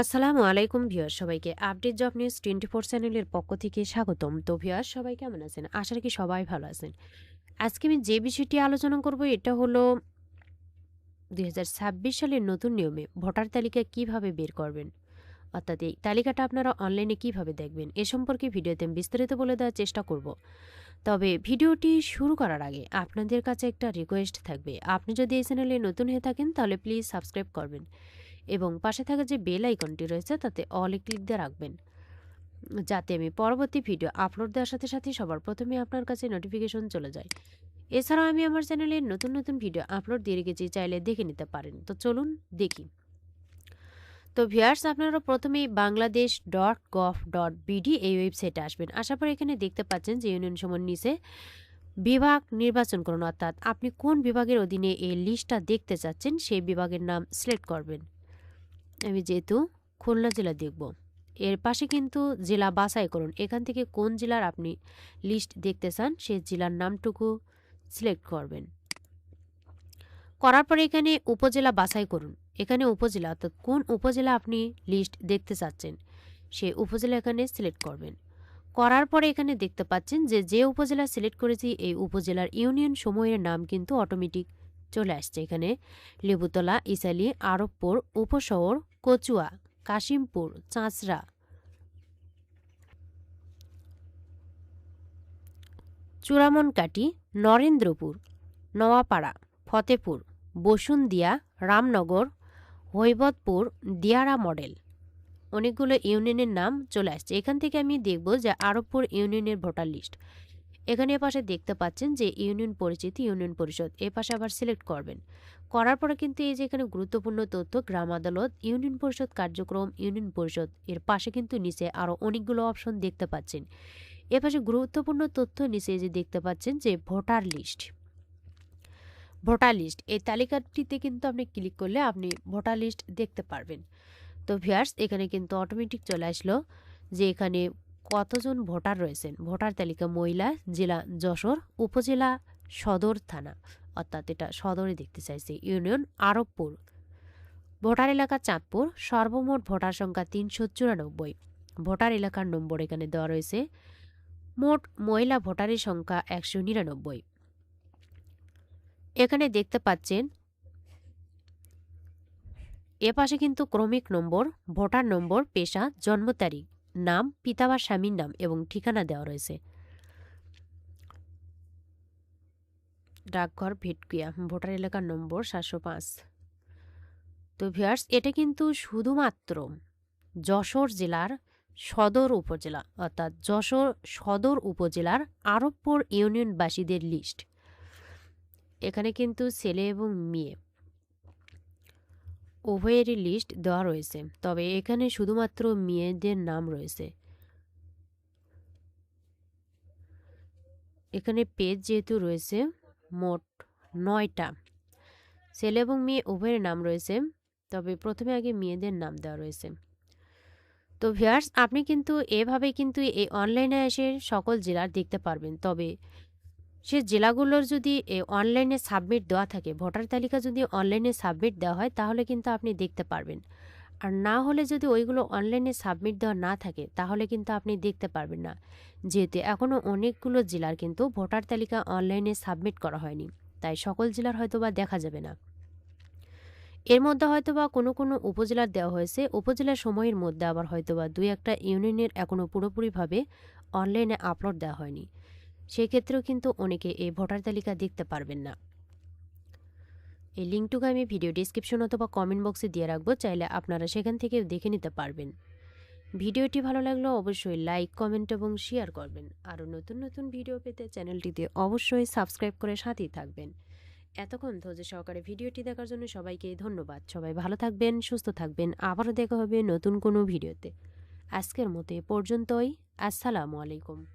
আসসালামু আলাইকুম ভিউয়ার সবাইকে update job news twenty four চ্যানেলের পক্ষ থেকে স্বাগতম। তো ভিউয়ার সবাই কেমন আছেন? আশা রাখি সবাই ভালো আছেন। আজকে আমি যে বিষয়টি আলোচনা করব, এটা হলো দুই হাজার ছাব্বিশ সালের নতুন নিয়মে ভোটার তালিকা কীভাবে বের করবেন? অর্থাৎ এই তালিকাটা আপনারা অনলাইনে কীভাবে দেখবেন? এ সম্পর্কে ভিডিওতে বিস্তারিত বলে দেওয়ার চেষ্টা করব। তবে ভিডিওটি শুরু করার আগে আপনাদের কাছে একটা রিকোয়েস্ট থাকবে। আপনি যদি এই চ্যানেলে নতুন হয়ে থাকেন, তাহলে প্লিজ সাবস্ক্রাইব করবেন। এবং পাশে থাকা যে বেল আইকনটি রয়েছে, তাতে অলে ক্লিক দিয়ে রাখবেন। যাতে আমি পরবর্তী ভিডিও আপলোড দেওয়ার সাথে সাথে সবার প্রথমে আপনার কাছে নোটিফিকেশন চলে যায়। এছাড়াও আমি আমার চ্যানেলে নতুন নতুন ভিডিও আপলোড দিয়ে রেখেছি, চাইলে দেখে নিতে পারেন। তো চলুন দেখি। তো ভিয়ার্স আপনারা প্রথমেই Bangladesh dot gov dot BD এই ওয়েবসাইটে আসবেন। আসার পর এখানে দেখতে পাচ্ছেন যে ইউনিয়ন সমন নিচে বিভাগ নির্বাচন করুন, অর্থাৎ আপনি কোন বিভাগের অধীনে এই লিস্টটা দেখতে চাচ্ছেন, সেই বিভাগের নাম সিলেক্ট করবেন। আমি যেহেতু খুলনা জেলা দেখব, এর পাশে কিন্তু জেলা বাছাই করুন। এখান থেকে কোন জেলার আপনি লিস্ট দেখতে চান সেই জেলার নামটুকু সিলেক্ট করবেন। করার পরে এখানে উপজেলা বাছাই করুন। এখানে উপজেলা, অর্থাৎ কোন উপজেলা আপনি লিস্ট দেখতে চাচ্ছেন সেই উপজেলা এখানে সিলেক্ট করবেন। করার পরে এখানে দেখতে পাচ্ছেন যে যে উপজেলা সিলেক্ট করেছি, এই উপজেলার ইউনিয়ন সমূহের নাম কিন্তু অটোমেটিক চলে আসছে এখানে। লেবুতলা, ইসালি, আরবপুর, উপশহর, কচুয়া, কাশিমপুর, চাঁচড়া। চূড়ামনকাটি, নরেন্দ্রপুর, নওয়াপাড়া, ফতেপুর বসুন্দিয়া রামনগর, হৈবতপুর, দিয়ারা মডেল। অনেকগুলো ইউনিয়নের নাম চলে আসছে। এখান থেকে আমি দেখব যে আরবপুর ইউনিয়নের ভোটার লিস্ট। এখানে পাশে দেখতে পাচ্ছেন যে ইউনিয়ন পরিচিতি, ইউনিয়ন পরিষদ, এ পাশে আবার সিলেক্ট করবেন। করার পরে কিন্তু এই যে এখানে গুরুত্বপূর্ণ তথ্য, গ্রাম আদালত, ইউনিয়ন পরিষদ কার্যক্রম, ইউনিয়ন পরিষদ, এর পাশে কিন্তু নিচে আরও অনেকগুলো অপশন দেখতে পাচ্ছেন। এ পাশে গুরুত্বপূর্ণ তথ্য নিচে যে দেখতে পাচ্ছেন যে ভোটার লিস্ট। ভোটার লিস্ট, এই তালিকাটিতে কিন্তু আপনি ক্লিক করলে আপনি ভোটার লিস্ট দেখতে পারবেন। তো ভিয়ার্স এখানে কিন্তু অটোমেটিক চলে আসলো যে এখানে কতজন ভোটার রয়েছেন? ভোটার তালিকা মহিলা, জেলা যশোর, উপজেলা সদর থানা। অর্থাৎ এটা সদরে দেখতে চাইছে। ইউনিয়ন আরবপুর। ভোটার এলাকা চাঁদপুর, সর্বমোট ভোটার সংখ্যা তিনশো চুরানব্বই। ভোটার এলাকার নম্বর এখানে দেওয়া রয়েছে। মোট মহিলা ভোটারের সংখ্যা একশো নিরানব্বই। এখানে দেখতে পাচ্ছেন এ পাশে কিন্তু ক্রমিক নম্বর, ভোটার নম্বর, পেশা, জন্ম তারিখ। নাম, পিতা বা স্বামীর নাম এবং ঠিকানা দেওয়া রয়েছে। ডাকঘর, ভেটকুয়া, ভোটার এলাকার নম্বর সাতশো পাঁচ। তো ভিয়ার্স এটা কিন্তু শুধুমাত্র যশোর জেলার সদর উপজেলা, অর্থাৎ যশোর সদর উপজেলার আরবপুর ইউনিয়নবাসীদের লিস্ট। এখানে কিন্তু ছেলে এবং মেয়ে উভয়েরই লিস্ট দেওয়া রয়েছে, তবে এখানে শুধুমাত্র মেয়েদের নাম রয়েছে। এখানে পেজ যেহেতু রয়েছে, মোট নয়টা। ছেলে এবং মেয়ে উভয়ের নাম রয়েছে, তবে প্রথমে আগে মেয়েদের নাম দেওয়া রয়েছে। তো ভিয়ার্স আপনি কিন্তু এভাবে কিন্তু এই অনলাইনে এসে সকল জেলার দেখতে পারবেন, তবে সে জেলাগুলোর যদি অনলাইনে সাবমিট দেওয়া থাকে, ভোটার তালিকা যদি অনলাইনে সাবমিট দেওয়া হয়, তাহলে কিন্তু আপনি দেখতে পারবেন। আর না হলে যদি ওইগুলো অনলাইনে সাবমিট দেওয়া না থাকে, তাহলে কিন্তু আপনি দেখতে পারবেন না। যেহেতু এখনও অনেকগুলো জেলার কিন্তু ভোটার তালিকা অনলাইনে সাবমিট করা হয়নি, তাই সকল জেলার হয়তো বা দেখা যাবে না। এর মধ্যে হয়তো বা কোনো কোনো উপজেলার দেওয়া হয়েছে উপজেলার সময়ের মধ্যে আবার হয়তো বা দুই একটা ইউনিয়নের এখনও পুরোপুরিভাবে অনলাইনে আপলোড দেওয়া হয়নি। সেক্ষেত্রেও কিন্তু অনেকে এই ভোটার তালিকা দেখতে পারবেন না। এই লিঙ্কটুকু আমি ভিডিও ডিসক্রিপশন অথবা কমেন্ট বক্সে দিয়ে রাখব, চাইলে আপনারা সেখান থেকেও দেখে নিতে পারবেন। ভিডিওটি ভালো লাগলে অবশ্যই লাইক, কমেন্ট এবং শেয়ার করবেন। আরও নতুন নতুন ভিডিও পেতে চ্যানেলটিতে অবশ্যই সাবস্ক্রাইব করে সাথেই থাকবেন। এতক্ষণ ধৈর্য সহকারে ভিডিওটি দেখার জন্য সবাইকে ধন্যবাদ। সবাই ভালো থাকবেন, সুস্থ থাকবেন। আবারও দেখা হবে নতুন কোনো ভিডিওতে। আজকের মতো এ পর্যন্তই। আসসালামু আলাইকুম।